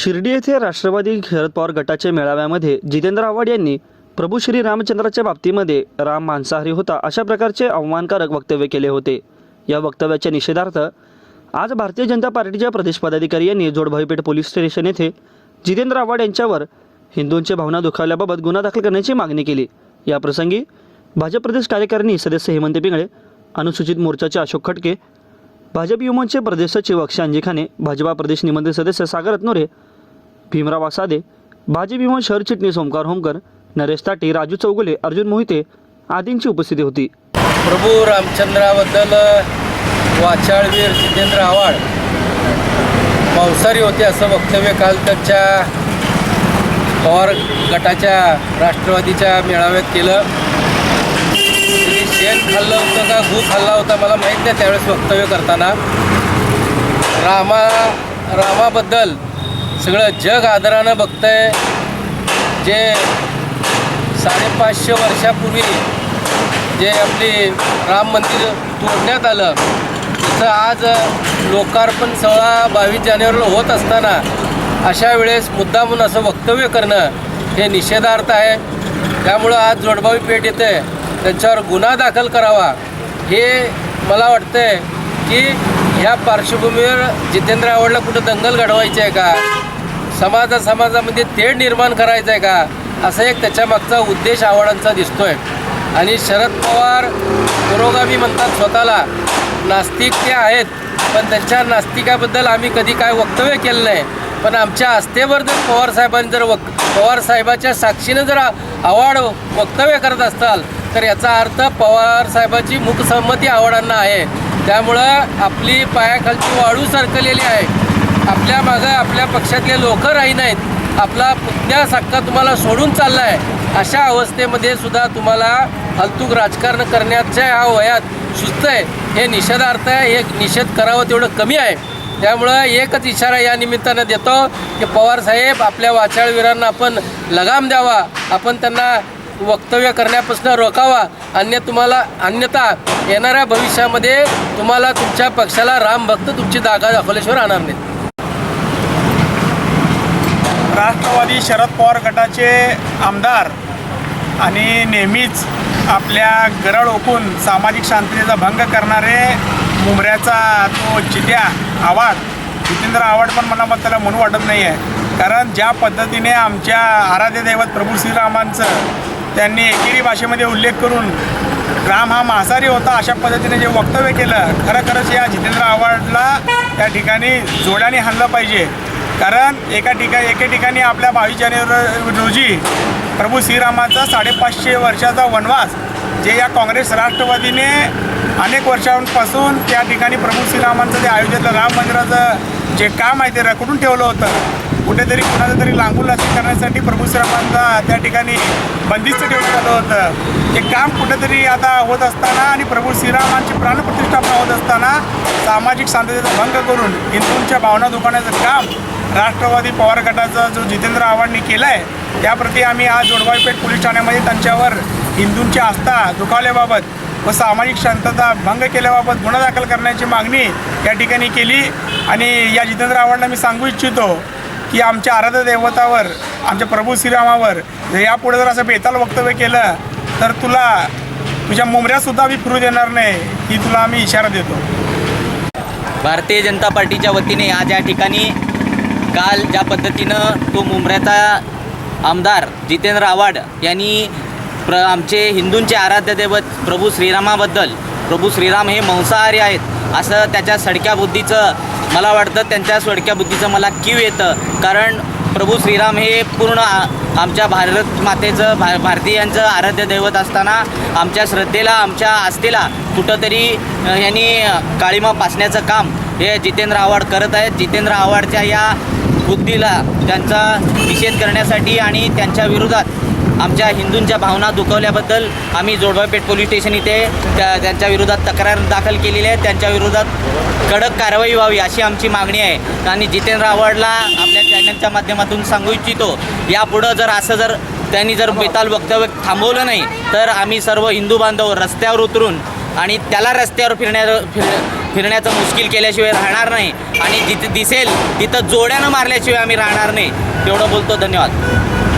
शिर्डी येथे राष्ट्रवादी शरद पवार गटाच्या मेळाव्यामध्ये जितेंद्र आव्हाड यांनी प्रभू श्री रामचंद्राच्या बाबतीमध्ये राम मांसाहारी होता अशा प्रकारचे अवमानकारक वक्तव्य केले होते. या वक्तव्याच्या निषेधार्थ आज भारतीय जनता पार्टीच्या प्रदेश पदाधिकारी यांनी जोडभाईपेठ पोलीस स्टेशन येथे जितेंद्र आव्हाड यांच्यावर हिंदूंची भावना दुखावल्याबाबत गुन्हा दाखल करण्याची मागणी केली. याप्रसंगी भाजप प्रदेश कार्यकारिणी सदस्य हेमंत पिंगळे अनुसूचित मोर्चाचे अशोक खटके भाजप युमोचे प्रदेश सचिव अक्षय अंजिखाने भाजपा प्रदेश निमंत्रित सदस्य सागर रत्नोरे भीमराव आसादे भाजी युमो शहर चिटणीस ओमकार होमकर नरेश ताटे राजू चौगुले अर्जुन मोहिते आदींची उपस्थिती होती. प्रभू रामचंद्राबद्दल वाचाळवीर जितेंद्र आव्हाड मांसाहारी होते असं वक्तव्य काल त्यांच्या पवार गटाच्या राष्ट्रवादीच्या मेळाव्यात केलं. शेण खाल्लं होतं का गू खाल्ला होता मला माहीत नाही त्यावेळेस वक्तव्य करताना. रामा रामाबद्दल सगळं जग आदरानं बघतंय. जे साडेपाचशे वर्षापूर्वी जे आपली राम मंदिर तोडण्यात आलं त्याचं आज लोकार्पण सोळा बावीस जानेवारीला होत असताना अशा वेळेस मुद्दामून असं वक्तव्य करणं हे निषेधार्थ आहे. त्यामुळं आज जोडबावी पेठ येते. त्यांच्यावर गुन्हा दाखल करावा. हे मला वाटतंय की ह्या पार्श्वभूमीवर जितेंद्र आव्हाडला कुठं दंगल घडवायची आहे का? समाजा समाजामध्ये तेढ निर्माण करायचं आहे का? असा एक त्याच्यामागचा उद्देश आव्हाडांचा दिसतोय. आणि शरद पवार पुरोगामी म्हणतात स्वतःला नास्तिक ते आहेत पण त्यांच्या नास्तिकाबद्दल आम्ही कधी काय वक्तव्य केलं नाही. पण आमच्या आस्थेवर जर पवारसाहेबांनी जर वक पवारसाहेबाच्या साक्षीनं जर आव्हाड वक्तव्य करत असाल तर याचा अर्थ पवारसाहेबाची मुखसंमती आव्हाडांना आहे. त्यामुळं आपली पायाखालची वाळू सरकलेली आहे. आपल्या मागं आपल्या पक्षातले लोक राही नाहीत. आपला पुतण्या सक्का तुम्हाला सोडून चालला आहे अशा अवस्थेमध्ये सुद्धा तुम्हाला हलतूक राजकारण करण्याच्या ह्या वयात सुस्त आहे. हे निषेधार्थ आहे. हे निषेध करावं तेवढं कमी आहे. त्यामुळं एकच इशारा या निमित्तानं देतो की पवारसाहेब आपल्या वाचाळवीरांना आपण लगाम द्यावा. आपण त्यांना वक्तव्य करण्यापासून रोखावा. अन्य तुम्हाला अन्यथा येणाऱ्या भविष्यामध्ये तुम्हाला तुमच्या पक्षाला रामभक्त तुमची जागा दाखवल्याशिवाय राहणार नाहीत. राष्ट्रवादी शरद पवार गटाचे आमदार आणि नेहमीच आपल्या गरळ ओकून सामाजिक शांततेचा भंग करणारे मुंबऱ्याचा तो चिद्या आवाज जितेंद्र आव्हाड पण मला मग त्याला म्हणू वाटत नाही आहे कारण ज्या पद्धतीने आमच्या आराध्य दैवत प्रभू श्रीरामांचं त्यांनी एकेरी भाषेमध्ये उल्लेख करून राम हा मांसाहारी होता अशा पद्धतीने जे वक्तव्य केलं खरं खरंच या जितेंद्र आव्हाडला त्या ठिकाणी जोड्याने हाणलं पाहिजे. कारण एका ठिकाणी एके ठिकाणी आपल्या बावीस जानेवारी रोजी प्रभू श्रीरामाचा साडेपाचशे वर्षाचा वनवास जे या काँग्रेस राष्ट्रवादीने अनेक वर्षांपासून त्या ठिकाणी प्रभू श्रीरामांचं जे आयोजित राम मंदिराचं जे काम आहे ते रखडून ठेवलं होतं. कुठेतरी कुणाचं तरी लांबून लक्ष करण्यासाठी प्रभू श्रीरामांचा त्या ठिकाणी बंदिस्त ठेवण्यात आलं होतं. ते काम कुठेतरी आता होत असताना आणि प्रभू श्रीरामांची प्राणप्रतिष्ठापना होत असताना सामाजिक शांततेचा भंग करून हिंदूंच्या भावना दुखावण्याचं काम राष्ट्रवादी पवार गटाचा जो जितेंद्र आव्हाडनी केलं आहे त्याप्रती आम्ही आज जोडवाईपेठ पोलीस ठाण्यामध्ये त्यांच्यावर हिंदूंची आस्था दुखावल्याबाबत व सामाजिक शांतता भंग केल्याबाबत गुन्हा दाखल करण्याची मागणी या ठिकाणी केली. आणि या जितेंद्र आव्हाडला मी सांगू इच्छितो की आमच्या आराध्य दैवतावर आमच्या प्रभू श्रीरामावर जर यापुढे जर असं बेताल वक्तव्य केलं तर तुला तुझ्या मुमऱ्यासुद्धा मी फिरू देणार नाही ही तुला आम्ही इशारा देतो. भारतीय जनता पार्टीच्या वतीने आज या ठिकाणी काल ज्या पद्धतीनं तो मुंबऱ्याचा आमदार जितेंद्र आव्हाड यांनी प्र आमचे हिंदूंचे आराध्य दैवत प्रभू श्रीरामाबद्दल प्रभू श्रीराम हे मांसाहारी आहेत असं त्याच्या सडक्या बुद्धीचं मला वाटतं त्यांच्या सोडक्या बुद्धीचं मला कीव येतं. कारण प्रभू श्रीराम हे पूर्ण आमच्या भारत मातेचं भा भारतीयांचं आराध्य दैवत असताना आमच्या श्रद्धेला आमच्या आस्थेला कुठंतरी यांनी काळीमा पासण्याचं काम हे जितेंद्र आव्हाड करत आहेत. जितेंद्र आव्हाडच्या या बुद्धीला त्यांचा निषेध करण्यासाठी आणि त्यांच्या विरोधात आमच्या हिंदूंच्या भावना दुखवल्याबद्दल आम्ही जोडवापेठ पोलीस स्टेशन इथे त्या त्यांच्या विरोधात तक्रार दाखल केलेली आहे. त्यांच्या विरोधात कडक कारवाई व्हावी अशी आमची मागणी आहे. आणि जितेंद्र आव्हाडला आपल्या चॅनलच्या माध्यमातून सांगू इच्छितो. यापुढं जर असं जर त्यांनी जर बेताल वक्तव्य थांबवलं नाही तर आम्ही सर्व हिंदू बांधव रस्त्यावर उतरून आणि त्याला रस्त्यावर फिरण्या फिर फिरण्याचं मुश्किल केल्याशिवाय राहणार नाही. आणि जिथे दिसेल तिथं जोड्यानं मारल्याशिवाय आम्ही राहणार नाही. तेवढं बोलतो. धन्यवाद.